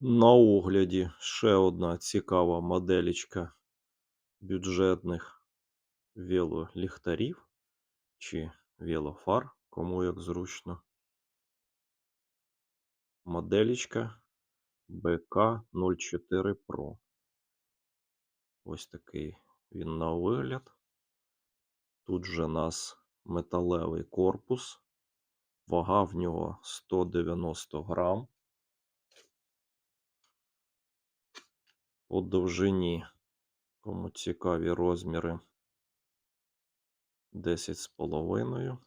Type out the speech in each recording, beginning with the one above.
На огляді ще одна цікава моделічка бюджетних велоліхтарів чи велофар, кому як зручно. Моделічка BK04 Pro. Ось такий він на вигляд. Тут же у нас металевий корпус. Вага в нього 190 грам. По довжині, кому цікаві розміри, 10,5.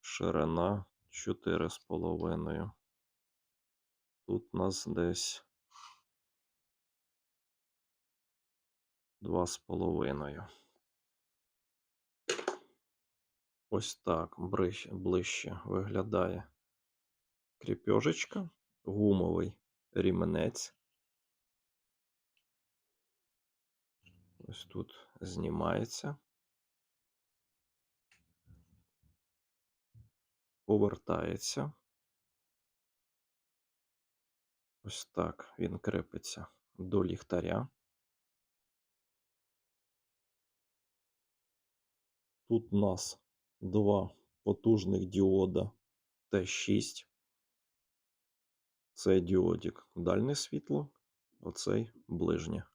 Ширина 4,5. Тут нас десь 2,5. Ось так ближче виглядає кріпежечка, гумовий ріменець. Ось тут знімається. Повертається. Ось так він крепиться до ліхтаря. Тут у нас два потужних діода Т6. Це діодик дальне світло, оцей ближнє.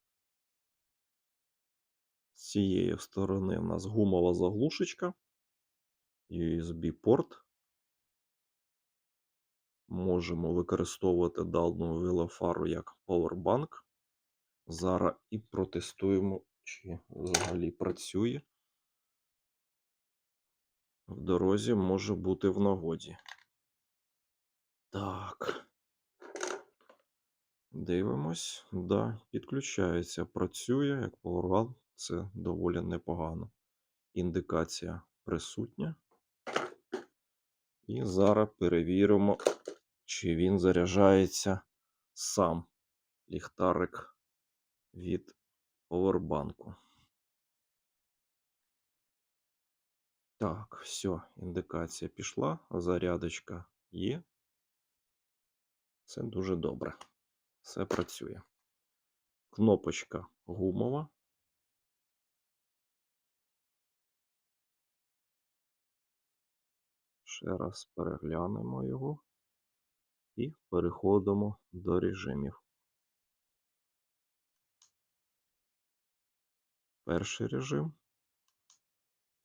З цієї сторони в нас гумова заглушечка, USB-порт. Можемо використовувати дану велофару як повербанк. Зараз і протестуємо, чи взагалі працює. В дорозі може бути в нагоді. Так. Дивимось. Да, підключається, працює, як Powerbank. Це доволі непогано. Індикація присутня. І зараз перевіримо, чи він заряджається сам ліхтарик від повербанку. Так, все, індикація пішла, зарядочка є. Це дуже добре. Все працює. Кнопочка гумова. Ще раз переглянемо його і переходимо до режимів. Перший режим,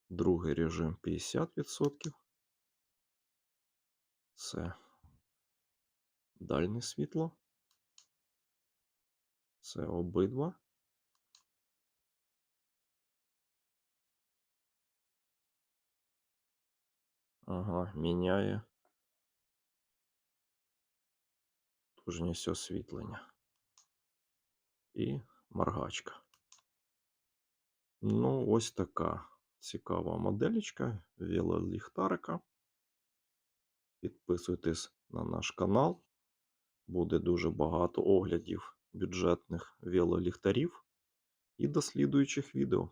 другий режим 50%. Це дальне світло. Це обидва. Ага, міняє тужність освітлення. І моргачка. Ну, ось така цікава моделечка велоліхтарика. Підписуйтесь на наш канал. Буде дуже багато оглядів бюджетних велоліхтарів і дослідуючих відео.